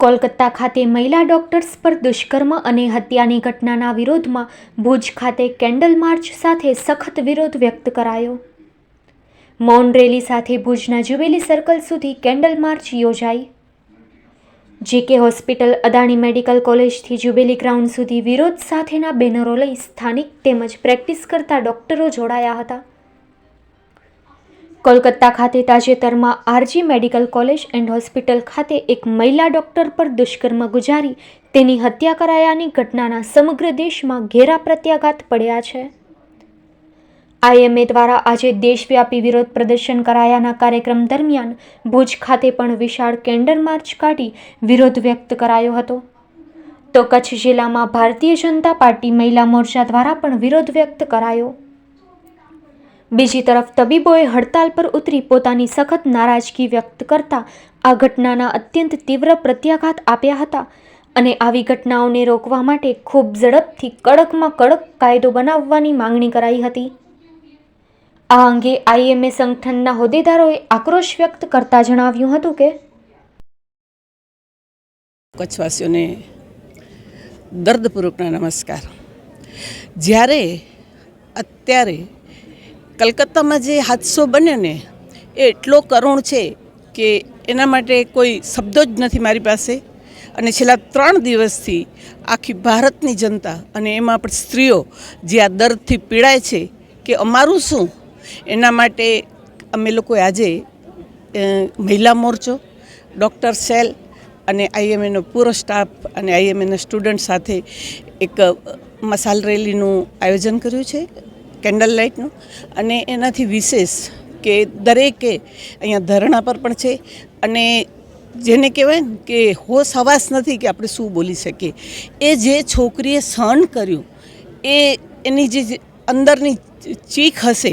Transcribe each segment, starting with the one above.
કોલકાતા ખાતે મહિલા ડોક્ટર્સ પર દુષ્કર્મ અને હત્યાની ઘટનાના વિરોધમાં ભુજ ખાતે કેન્ડલ માર્ચ સાથે સખત વિરોધ વ્યક્ત કરાયો. મૌન રેલી સાથે ભુજના જુબેલી સર્કલ સુધી કેન્ડલ માર્ચ યોજાઈ. જેકે હોસ્પિટલ, અદાણી મેડિકલ કોલેજથી જુબેલી ગ્રાઉન્ડ સુધી વિરોધ સાથેના બેનરો લઈ સ્થાનિક તેમજ પ્રેક્ટિસ કરતા ડોક્ટરો જોડાયા હતા. કોલકાતા ખાતે તાજેતરમાં RG medical college and hospital ખાતે એક મહિલા ડોક્ટર પર દુષ્કર્મ ગુજારી તેની હત્યા કરાયાની ઘટનાના સમગ્ર દેશમાં ઘેરા પ્રત્યાઘાત પડ્યા છે. આઈએમએ દ્વારા આજે દેશવ્યાપી વિરોધ પ્રદર્શન કરાયાના કાર્યક્રમ દરમિયાન ભુજ ખાતે પણ વિશાળ કેન્ડર માર્ચ કાઢી વિરોધ વ્યક્ત કરાયો હતો. તો કચ્છ જિલ્લામાં ભારતીય જનતા પાર્ટી મહિલા મોરચા દ્વારા પણ વિરોધ વ્યક્ત કરાયો. બીજી તરફ તબીબોએ હડતાલ પર ઉતરી પોતાની સખત નારાજગી વ્યક્ત કરતા આ ઘટનાના અત્યંત તીવ્ર પ્રત્યાઘાત આપ્યા હતા અને આવી ઘટનાઓને રોકવા માટે ખૂબ ઝડપથી કડકમાં કડક કાયદો બનાવવાની માંગણી કરાઈ હતી. આ અંગે આઈએમએ સંગઠનના હોદ્દેદારોએ આક્રોશ વ્યક્ત કરતા જણાવ્યું હતું કે કચ્છવાસીઓને દર્દપૂર્વકના નમસ્કાર. જ્યારે, અત્યારે કલકત્તામાં જે હાદસો બન્યો ને, એ એટલો કરુણ છે કે એના માટે કોઈ શબ્દો જ નથી મારી પાસે. અને છેલ્લા ત્રણ દિવસથી આખી ભારતની જનતા અને એમાં પણ સ્ત્રીઓ જે આ દર્દથી પીડાય છે કે અમારું શું? એના માટે અમે લોકોએ આજે મહિલા મોરચો, ડૉક્ટર સેલ અને આઈએમએનો પૂરો સ્ટાફ અને આઈએમએના સ્ટુડન્ટ સાથે એક મસાલ રેલીનું આયોજન કર્યું છે. કેન્ડલ લાઇટનું. અને એનાથી વિશેષ કે દરેકે અહીંયા ધરણા પર પણ છે. અને જેને કહેવાય ને કે હોશ હવાસ નથી કે આપણે શું બોલી શકીએ. એ જે છોકરીએ સહન કર્યું, એ એની જે અંદરની ચીખ હશે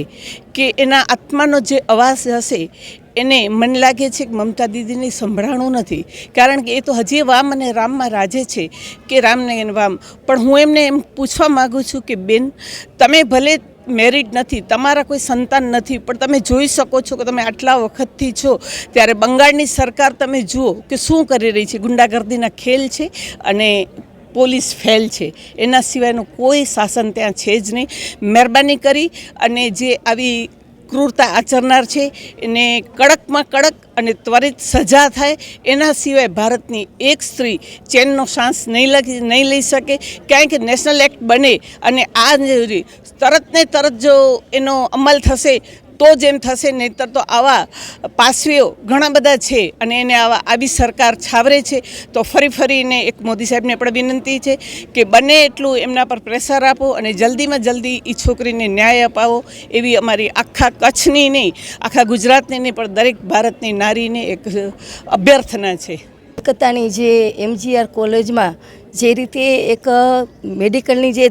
કે એના આત્માનો જે અવાજ હશે, એને મને લાગે છે કે મમતા દીદીને સંભળાણું નથી. કારણ કે એ તો હજી વામ અને રામમાં રાજે છે કે રામને એને વામ. પણ હું એમને એમ પૂછવા માગું છું કે, બેન, તમે ભલે મેરિડ નથી, તમારા કોઈ સંતાન નથી, પણ તમે જોઈ શકો છો કે તમે આટલા વખતથી છો, ત્યારે બંગાળની સરકાર તમે જુઓ કે શું કરી રહી છે. ગુંડાગર્દીના ખેલ છે અને પોલીસ ફેલ છે. એના સિવાયનું કોઈ શાસન ત્યાં છે જ નહીં. મહેરબાની કરી અને જે આવી ક્રૂરતા આચરનાર છે. એને કડકમાં કડક અને ત્વરિત સજા થાય. એના સિવાય ભારતની એક સ્ત્રી ચેનનો શ્વાસ નહીં લઈ નહીં લઈ શકે. કારણ કે નેશનલ એક્ટ બને અને આ તરત ને તરત જો એનો અમલ થશે તો જ એમ થશે, નહીંતર તો આવા પાસવીઓ ઘણા બધા છે અને એને આવા આવી સરકાર છાવરે છે. તો ફરી ફરીને એક મોદી સાહેબને પણ વિનંતી છે કે બને એટલું એમના પર પ્રેશર આપો અને જલ્દીમાં જલ્દી એ છોકરીને ન્યાય અપાવો એવી અમારી આખા કચ્છની નહીં, આખા ગુજરાતની નહીં, પણ દરેક ભારતની નારીને એક અભ્યર્થના છે. કલકત્તાની જે એમજીઆર કોલેજમાં જે રીતે એક મેડિકલની જે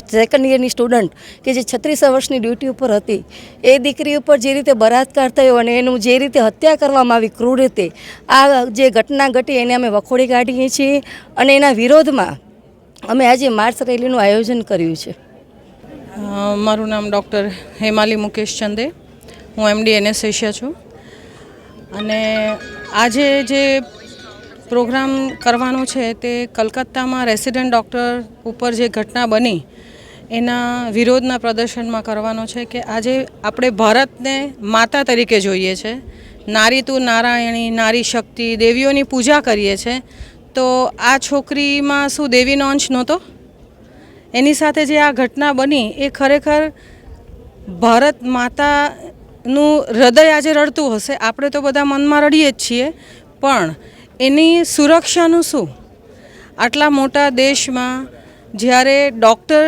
સેકન્ડ યરની સ્ટુડન્ટ કે જે છત્રીસ વર્ષની ડ્યુટી ઉપર હતી, એ દીકરી ઉપર જે રીતે બળાત્કાર થયો અને એનું જે રીતે હત્યા કરવામાં આવી ક્રૂર રીતે, આ જે ઘટના ઘટી એને અમે વખોડી કાઢીએ છીએ અને એના વિરોધમાં અમે આજે માર્ચ રેલીનું આયોજન કર્યું છે. મારું નામ ડૉક્ટર હેમાલી મુકેશ ચંદે, હું એમડી એનેસેશિયા છું. અને આજે જે પ્રોગ્રામ કરવાનો છે તે કલકત્તામાં રેસિડેન્ટ ડૉક્ટર ઉપર જે ઘટના બની, એના વિરોધના પ્રદર્શનમાં કરવાનો છે કે આજે આપણે ભારતને માતા તરીકે જોઈએ છે, નારી તું નારાયણી, નારી શક્તિ, દેવીઓની પૂજા કરીએ છીએ તો આ છોકરીમાં શું દેવીનો અંશ નહોતો? એની સાથે જે આ ઘટના બની, એ ખરેખર ભારત માતાનું હૃદય આજે રડતું હશે. આપણે તો બધા મનમાં રડીએ જ છીએ. પણ એની સુરક્ષાનું શું? આટલા મોટા દેશમાં જ્યારે ડૉક્ટર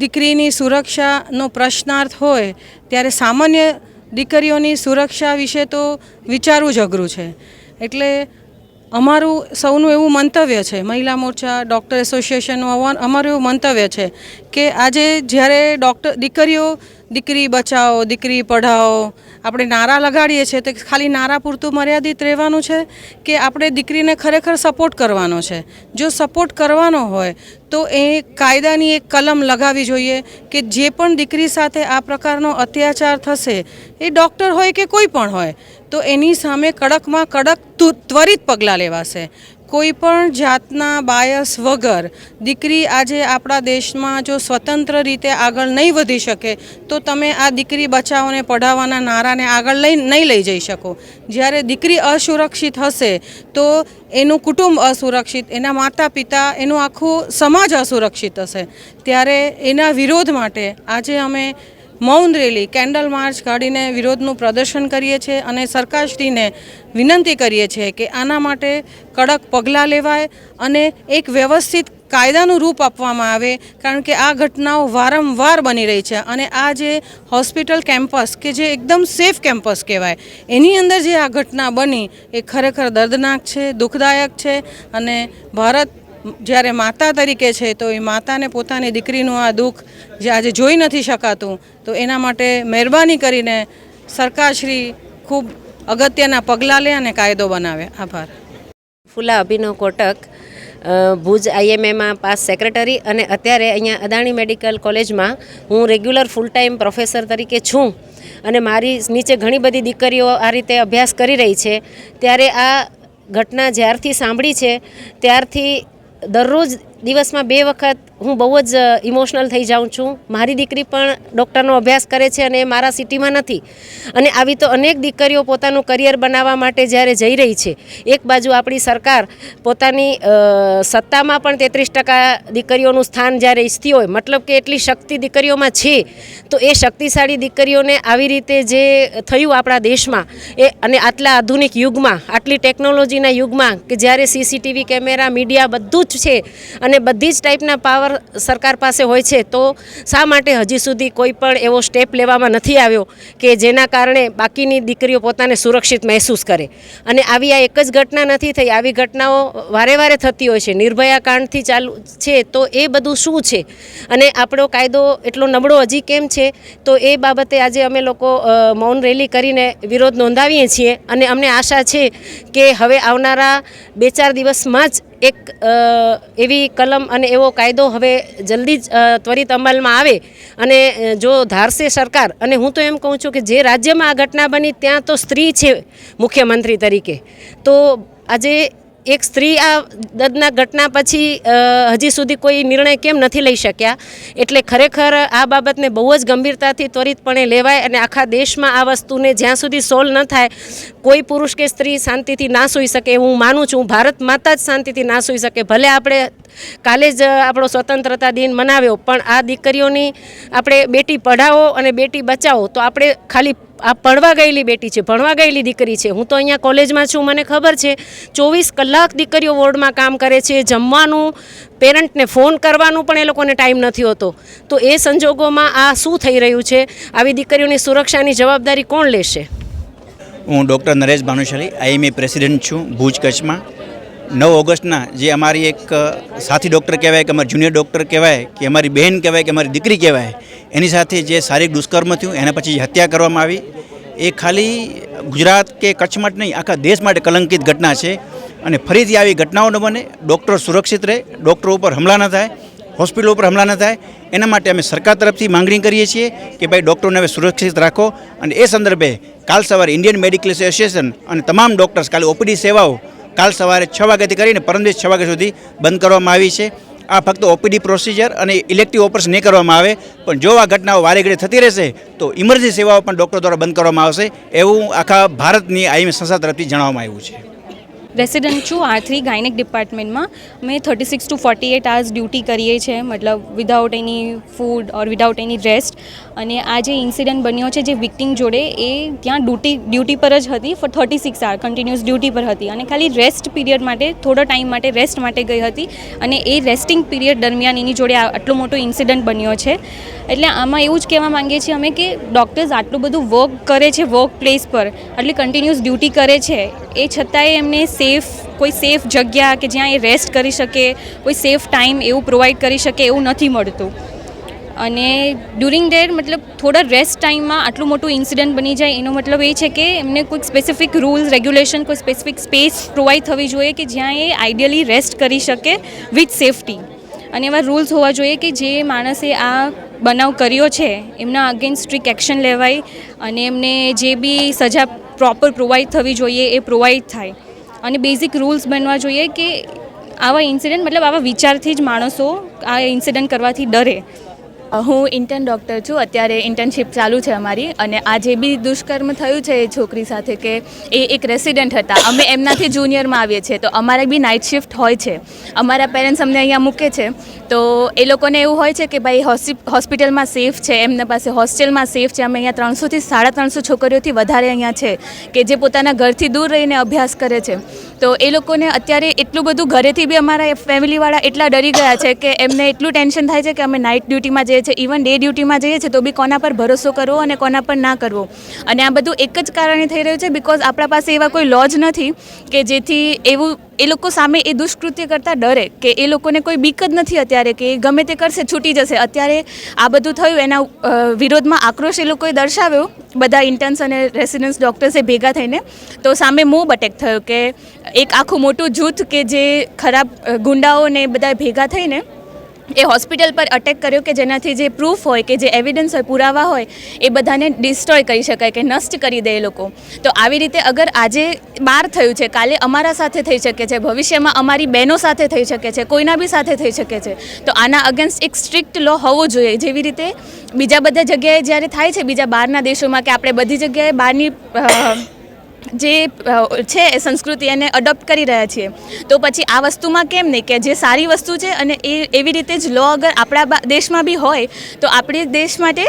દીકરીની સુરક્ષાનો પ્રશ્નાર્થ હોય, ત્યારે સામાન્ય દીકરીઓની સુરક્ષા વિશે તો વિચારવું જ અઘરું છે. એટલે અમારું સૌનું એવું મંતવ્ય છે, મહિલા મોરચા, ડૉક્ટર એસોસિએશનનું અમારું એવું મંતવ્ય છે કે આજે જ્યારે ડૉક્ટર, દીકરીઓ દીકરી બચાવો, દીકરી પઢાઓ. આપણે નારા લગાડીએ છીએ. તો ખાલી નારા પૂરતું મર્યાદિત રહેવાનું છે કે આપણે દીકરીને ખરેખર સપોર્ટ કરવાનો છે? જો સપોર્ટ કરવાનો હોય, તો એ કાયદાની એક કલમ લગાવવી જોઈએ કે જે પણ દીકરી સાથે આ પ્રકારનો અત્યાચાર થશે, એ ડૉક્ટર હોય કે કોઈ પણ હોય, તો એની સામે કડકમાં કડક ત્વરિત પગલાં લેવાશે. કોઈ પણ જાતના બાયસ વગર દીકરી આજે આપણા દેશમાં જો સ્વતંત્ર રીતે આગળ નહીં વધી શકે, તો તમે આ દીકરી બચાવોને પઢાવવાના નારાને આગળ લઈ, નહીં લઈ જઈ શકો. જ્યારે દીકરી અસુરક્ષિત હશે, તો એનું કુટુંબ અસુરક્ષિત, એના માતા પિતા એનું આખું સમાજ અસુરક્ષિત હશે. ત્યારે એના વિરોધ માટે આજે અમે મૌન રેલી, કેન્ડલ માર્ચ કાઢીને વિરોધનું પ્રદર્શન કરીએ છીએ અને સરકારશ્રીને વિનંતી કરીએ છીએ કે આના માટે કડક પગલાં લેવાય અને એક વ્યવસ્થિત કાયદાનું રૂપ આપવામાં આવે, કારણ કે આ ઘટનાઓ વારંવાર બની રહી છે અને આ જે હોસ્પિટલ કેમ્પસ કે જે એકદમ સેફ કેમ્પસ કહેવાય, એની અંદર જે આ ઘટના બની એ ખરેખર દર્દનાક છે, દુઃખદાયક છે અને ભારત જ્યારે માતા તરીકે છે, તો એ માતાને પોતાની દીકરીનું આ દુઃખ જે આજે જોઈ નથી શકાતું, તો એના માટે મહેરબાની કરીને સરકારશ્રી ખૂબ અગત્યના પગલાં લે અને કાયદો બનાવે. આભાર. ફુલા અભિનવ કોટક ભુજ આઈએમએમાં પાસ સેક્રેટરી અને અત્યારે અહીંયા અદાણી મેડિકલ કોલેજમાં હું રેગ્યુલર ફૂલ ટાઈમ પ્રોફેસર તરીકે છું અને મારી નીચે ઘણી બધી દીકરીઓ આ રીતે અભ્યાસ કરી રહી છે. ત્યારે આ ઘટના જ્યારથી સાંભળી છે, ત્યારથી दररोज દિવસમાં બે વખત હું બહુ જ ઇમોશનલ થઈ જાઉં છું. મારી દીકરી પણ ડૉક્ટરનો અભ્યાસ કરે છે અને એ મારા સિટીમાં નથી. અને આવી તો અનેક દીકરીઓ પોતાનું કરિયર બનાવવા માટે જ્યારે જઈ રહી છે. એક બાજુ આપણી સરકાર પોતાની સત્તામાં પણ તેત્રીસ ટકા દીકરીઓનું સ્થાન જ્યારે ઈચ્છતી હોય, મતલબ કે એટલી શક્તિ દીકરીઓમાં છે, તો એ શક્તિશાળી દીકરીઓને આવી રીતે જે થયું આપણા દેશમાં, એ અને આટલા આધુનિક યુગમાં, આટલી ટેકનોલોજીના યુગમાં, કે જ્યારે સીસીટીવી કેમેરા મીડિયા બધું જ છે, અને બધી જ ટાઈપના પાવર સરકાર પાસે હોય છે, તો શા માટે હજી સુધી કોઈ પણ એવો સ્ટેપ લેવામાં નથી આવ્યો કે જેના કારણે બાકીની દીકરીઓ પોતાને સુરક્ષિત મહેસૂસ કરે? અને આવી આ એક જ ઘટના નથી થઈ, આવી ઘટનાઓ વારે વારે થતી હોય છે નિર્ભયા કાંડથી ચાલુ છે, તો એ બધું શું છે? અને આપણો કાયદો એટલો નબળો હજી કેમ છે? તો એ બાબતે આજે અમે લોકો મૌન રેલી કરીને વિરોધ નોંધાવીએ છીએ અને અમને આશા છે કે હવે આવનારા બે ચાર દિવસમાં જ એક એવી કલમ અને એવો કાયદો હવે જલ્દી જ ત્વરિત અમલમાં આવે અને જો ધારશે સરકાર અને હું તો એમ કહું છું કે જે રાજ્યમાં આ ઘટના બની ત્યાં તો સ્ત્રી છે મુખ્યમંત્રી તરીકે. તો આજે એક સ્ત્રી આ દદના ઘટના પછી હજી સુધી કોઈ નિર્ણય કેમ નથી લઈ શક્યા? એટલે ખરેખર આ બાબતને બહુ જ ગંભીરતાથી ત્વરિતપણે લેવાય અને આખા દેશમાં આ વસ્તુને જ્યાં સુધી સોલ્વ ન થાય, કોઈ પુરુષ કે સ્ત્રી શાંતિથી ના સૂઈ શકે હું માનું છું. ભારત માતા જ શાંતિથી ના સૂઈ શકે. ભલે આપણે કાલે જ આપણો સ્વતંત્રતા દિન મનાવ્યો, પણ આ દીકરીઓની આપણે બેટી પઢાવો અને બેટી બચાવો, તો આપણે ખાલી આ ભણવા ગયેલી બેટી છે, ભણવા ગયેલી દીકરી છે. હું તો અહીંયા કોલેજમાં છું, મને ખબર છે, ચોવીસ કલાક દીકરીઓ વોર્ડમાં કામ કરે છે, જમવાનું, પેરેન્ટને ફોન કરવાનું પણ એ લોકોને ટાઈમ નથી હોતો. તો એ સંજોગોમાં આ શું થઈ રહ્યું છે? આવી દીકરીઓની સુરક્ષાની જવાબદારી કોણ લેશે? હું doctor Naresh Bhanushali, IMA president છું, ભુજ કચ્છમાં. નવ ઓગસ્ટના જે અમારી એક સાથી ડૉક્ટર કહેવાય કે અમારી જુનિયર ડૉક્ટર કહેવાય કે અમારી બહેન કહેવાય કે અમારી દીકરી કહેવાય, એની સાથે જે શારીરિક દુષ્કર્મ થયું, એના પછી હત્યા કરવામાં આવી, એ ખાલી ગુજરાત કે કચ્છ માટે નહીં, આખા દેશ માટે કલંકિત ઘટના છે અને ફરીથી આવી ઘટનાઓ ન બને, ડૉક્ટર સુરક્ષિત રહે, ડૉક્ટરો ઉપર હમલા ન થાય, હોસ્પિટલો ઉપર હમલા ન થાય, એના માટે અમે સરકાર તરફથી માંગણી કરીએ છીએ કે ભાઈ ડૉક્ટરોને હવે સુરક્ષિત રાખો અને એ સંદર્ભે કાલ સવારે ઇન્ડિયન મેડિકલ એસોસિએશન અને તમામ ડૉક્ટર્સ, કાલે ઓપીડી સેવાઓ કાલ સવારે છ વાગ્યાથી કરીને પરમ દિવસ છ વાગ્યા સુધી બંધ કરવામાં આવી છે. આ ફક્ત ઓપીડી પ્રોસિજર અને ઇલેક્ટિવ ઓપરેશન નહીં કરવામાં આવે, પણ જો આ ઘટનાઓ વારે થતી રહેશે, તો ઇમરજન્સી સેવાઓ પણ ડૉક્ટરો દ્વારા બંધ કરવામાં આવશે, એવું આખા ભારતની આઈમી સંસ્થા તરફથી જણાવવામાં આવ્યું છે. રેસિડન્ટ છું આર થ્રી ગાયનેક ડિપાર્ટમેન્ટમાં. મેં thirty six to forty eight hours duty કરીએ છીએ, મતલબ without any food or without any rest અને આ જે ઇન્સિડન્ટ બન્યો છે, જે વિક્ટિમ જોડે, એ ત્યાં ડ્યુટી ડ્યુટી પર જ હતી for thirty six hours continuous duty પર હતી. અને ખાલી રેસ્ટ પીરિયડ માટે, થોડો ટાઈમ માટે રેસ્ટ માટે ગઈ હતી. અને એ રેસ્ટિંગ પીરિયડ દરમિયાન એની જોડે આટલો મોટો ઇન્સિડન્ટ બન્યો છે. એટલે આમાં એવું જ કહેવા માંગીએ છીએ અમે કે ડૉક્ટર્સ આટલું બધું વર્ક કરે છે વર્ક પ્લેસ પર આટલી કન્ટિન્યુઅસ ડ્યુટી કરે છે. એ છતાંય એમને સેફ કોઈ સેફ જગ્યા કે જ્યાં એ રેસ્ટ કરી શકે, કોઈ સેફ ટાઈમ એવું પ્રોવાઈડ કરી શકે એવું નથી મળતું. અને ડ્યુરિંગ ડેર મતલબ થોડા રેસ્ટ ટાઈમમાં આટલું મોટું ઇન્સિડન્ટ બની જાય, એનો મતલબ એ છે કે એમને કોઈક સ્પેસિફિક રૂલ્સ રેગ્યુલેશન કોઈ સ્પેસિફિક સ્પેસ પ્રોવાઈડ થવી જોઈએ કે જ્યાં એ આઈડિયલી રેસ્ટ કરી શકે વિથ સેફટી અને એવા રૂલ્સ હોવા જોઈએ કે જે માણસે આ બનાવ કર્યો છે, એમના અગેન્સ્ટ સ્ટ્રિક એક્શન લેવાય અને એમને જે બી સજા પ્રોપર પ્રોવાઈડ થવી જોઈએ એ પ્રોવાઈડ થાય. અને બેઝિક રૂલ્સ બનવા જોઈએ કે આવા ઇન્સિડન્ટ મતલબ આવા વિચારથી જ માણસો આ ઇન્સિડન્ટ કરવાથી ડરે. હું ઇન્ટર્ન ડૉક્ટર છું. અત્યારે ઇન્ટર્નશિપ ચાલુ છે અમારી અને આ જે બી દુષ્કર્મ થયું છે એ છોકરી સાથે કે એ એક રેસિડેન્ટ હતા. અમે એમનાથી જુનિયરમાં આવીએ છીએ. તો અમારે બી નાઇટ શિફ્ટ હોય છે. અમારા પેરેન્ટ્સ અમને અહીંયા મૂકે છે. તો એ લોકોને એવું હોય છે કે ભાઈ હોસ્પિ હોસ્પિટલમાં સેફ છે, એમના પાસે હોસ્ટેલમાં સેફ છે. અમે અહીંયા ત્રણસોથી સાડા ત્રણસો છોકરીઓથી વધારે અહીંયા છે કે જે પોતાના ઘરથી દૂર રહીને અભ્યાસ કરે છે. તો એ લોકોને અત્યારે એટલું બધું ઘરેથી બી અમારા ફેમિલીવાળા એટલા ડરી ગયા છે કે એમને એટલું ટેન્શન થાય છે કે અમે નાઇટ ડ્યુટીમાં જઈએ છીએ, ઇવન ડે ડ્યુટીમાં જઈએ છીએ તો બી કોના પર ભરોસો કરવો અને કોના પર ના કરવો. અને આ બધું એક જ કારણે થઈ રહ્યું છે બિકોઝ આપણા પાસે એવા કોઈ લોજ નથી કે જેથી એવું એ લોકો સામે એ દુષ્કૃત્ય કરતાં ડરે કે એ લોકોને કોઈ બીક જ નથી અત્યારે કે એ ગમે તે કરશે, છૂટી જશે. અત્યારે આ બધું થયું, એના વિરોધમાં આક્રોશ એ લોકોએ દર્શાવ્યો. બધા ઇન્ટર્ન્સ અને રેસિડન્સ ડૉક્ટર્સે ભેગા થઈને. તો સામે મોબ અટેક થયો કે એક આખું મોટું જૂથ કે જે ખરાબ ગુંડાઓને બધા ભેગા થઈને એ હોસ્પિટલ પર અટેક કર્યો કે જેનાથી જે પ્રૂફ હોય કે જે એવિડન્સ હોય, પુરાવા હોય, એ બધાને ડિસ્ટ્રોય કરી શકાય કે નષ્ટ કરી દે એ લોકો. તો આવી રીતે અગર આજે બાર થયું છે, કાલે અમારા સાથે થઈ શકે છે, ભવિષ્યમાં અમારી બહેનો સાથે થઈ શકે છે, કોઈના બી સાથે થઈ શકે છે, તો આના અગેન્સ્ટ એક સ્ટ્રિક્ટ લો હોવો જોઈએ. જેવી રીતે બીજા બધા જગ્યાએ જ્યારે થાય છે, બીજા બહારના દેશોમાં કે આપણે બધી જગ્યાએ બહારની જે છે એ સંસ્કૃતિ એને અડોપ્ટ કરી રહ્યા છીએ. તો પછી આ વસ્તુમાં કેમ નહીં કે જે સારી વસ્તુ છે અને એ, એવી રીતે જ લો અગર આપણા દેશમાં બી હોય, તો આપણે દેશ માટે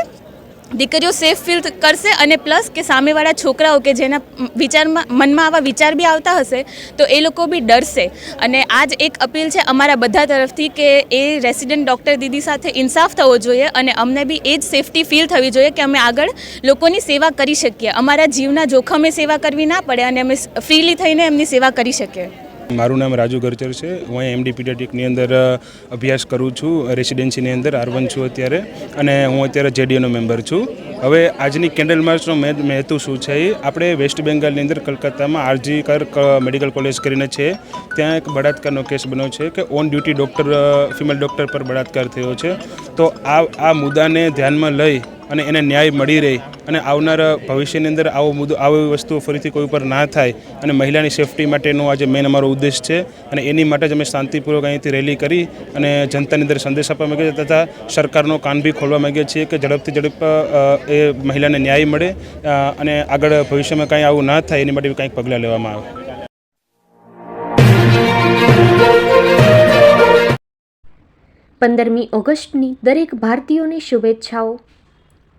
દીકરીઓ સેફ ફીલ કરશે અને પ્લસ કે સામેવાળા છોકરાઓ કે જેના વિચારમાં, મનમાં આવા વિચાર બી આવતા હશે, તો એ લોકો બી ડરશે. અને આ જ એક અપીલ છે અમારા બધા તરફથી કે એ રેસિડેન્ટ ડૉક્ટર દીદી સાથે ઇન્સાફ થવો જોઈએ અને અમને બી એ જ સેફટી ફીલ થવી જોઈએ કે અમે આગળ લોકોની સેવા કરી શકીએ. અમારા જીવના જોખમે સેવા કરવી ના પડે અને અમે ફ્રીલી થઈને એમની સેવા કરી શકીએ. મારું નામ રાજુ ગરચર છે. હું અહીં એમડી પીડિયાટિકની અંદર અભ્યાસ કરું છું, રેસિડેન્સીની અંદર આર વન છું અત્યારે. અને હું અત્યારે જેડીઓનો મેમ્બર છું. હવે આજની કેન્ડલ માર્ચનો મેં મેં હેતુ શું છે એ? આપણે વેસ્ટ બેંગાલની અંદર કલકત્તામાં આરજી કર મેડિકલ કોલેજ કરીને છે. ત્યાં એક બળાત્કારનો કેસ બન્યો છે કે on duty doctor female doctor પર બળાત્કાર થયો છે. તો આ આ મુદ્દાને ધ્યાનમાં લઈ અને એને ન્યાય મળી રહે અને આવનાર ભવિષ્યની અંદર આવો મુદ્દો આવી વસ્તુઓ ફરીથી કોઈ ઉપર ના થાય અને મહિલાની સેફટી માટેનો આજે મેન અમારો ઉદ્દેશ છે અને એની માટે જ અમે શાંતિપૂર્વક અહીંથી રેલી કરી અને જનતાની અંદર સંદેશ આપવા માગીએ છીએ તથા સરકારનો કાન બી ખોલવા માગીએ છીએ કે ઝડપથી ઝડપ એ મહિલાને ન્યાય મળે અને આગળ ભવિષ્યમાં કાંઈ આવું ના થાય એની માટે કંઈક પગલાં લેવામાં આવે. પંદરમી ઓગસ્ટની દરેક ભારતીયોની શુભેચ્છાઓ.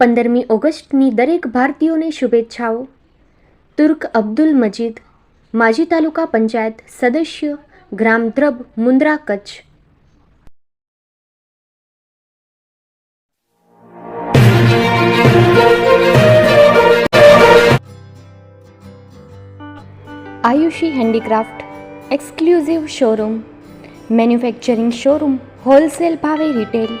પંદરમી ઓગસ્ટની દરેક ભારતીયોને શુભેચ્છાઓ. તુર્ક અબ્દુલ મજીદ, માજી તાલુકા પંચાયત સદસ્ય, ગ્રામ દ્રબ, Mundra Kutch. Ayushi handicraft exclusive showroom, manufacturing showroom, wholesale ભાવે રિટેલ.